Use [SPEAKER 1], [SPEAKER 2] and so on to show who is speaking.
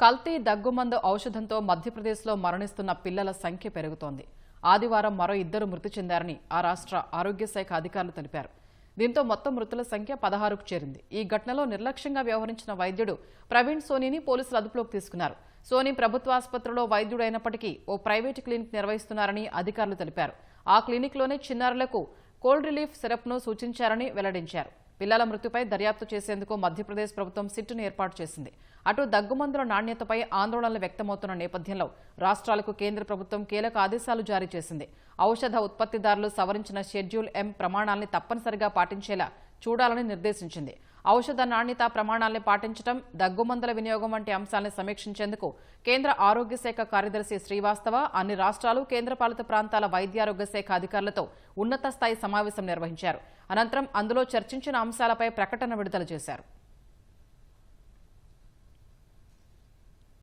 [SPEAKER 1] కల్తీ దగ్గుమందు ఔషధంతో మధ్యప్రదేశ్లో మరణిస్తున్న పిల్లల సంఖ్య పెరుగుతోంది. ఆదివారం మరో ఇద్దరు మృతి చెందారని ఆ రాష్ట్ర ఆరోగ్య శాఖ అధికారులు తెలిపారు. దీంతో మొత్తం మృతుల సంఖ్య పదహారుకు చేరింది. ఈ ఘటనలో నిర్లక్ష్యంగా వ్యవహరించిన వైద్యుడు ప్రవీణ్ సోనీని పోలీసులు అదుపులోకి తీసుకున్నారు. సోనీ ప్రభుత్వ ఆసుపత్రిలో వైద్యుడైనప్పటికీ ఓ ప్రైవేటు క్లినిక్ నిర్వహిస్తున్నారని అధికారులు తెలిపారు. ఆ క్లినిక్లోనే చిన్నారులకు కోల్డ్ రిలీఫ్ సిరప్ను సూచించారని వెల్లడించారు. పిల్లల మృతిపై దర్యాప్తు చేసేందుకు మధ్యప్రదేశ్ ప్రభుత్వం సిట్టును ఏర్పాటు చేసింది. అటు దగ్గుమందుల నాణ్యతపై ఆందోళనలు వ్యక్తమవుతున్న నేపథ్యంలో రాష్ట్రాలకు కేంద్ర ప్రభుత్వం కీలక ఆదేశాలు జారీ చేసింది. ఔషధ ఉత్పత్తిదారులు సవరించిన షెడ్యూల్ ఎం ప్రమాణాల్ని తప్పనిసరిగా పాటించేలా చూడాలని నిర్దేశించింది. ఔషధ నాణ్యత ప్రమాణాల్ని పాటించడం దగ్గుమందుల వినియోగం వంటి అంశాలను సమీక్షించేందుకు కేంద్ర ఆరోగ్య శాఖ కార్యదర్శి శ్రీవాస్తవ అన్ని రాష్ట్రాలు కేంద్రపాలిత ప్రాంతాల వైద్యారోగ్య శాఖ అధికారులతో ఉన్నత స్థాయి సమావేశం నిర్వహించారు. అనంతరం అందులో చర్చించిన అంశాలపై ప్రకటన విడుదల చేశారు.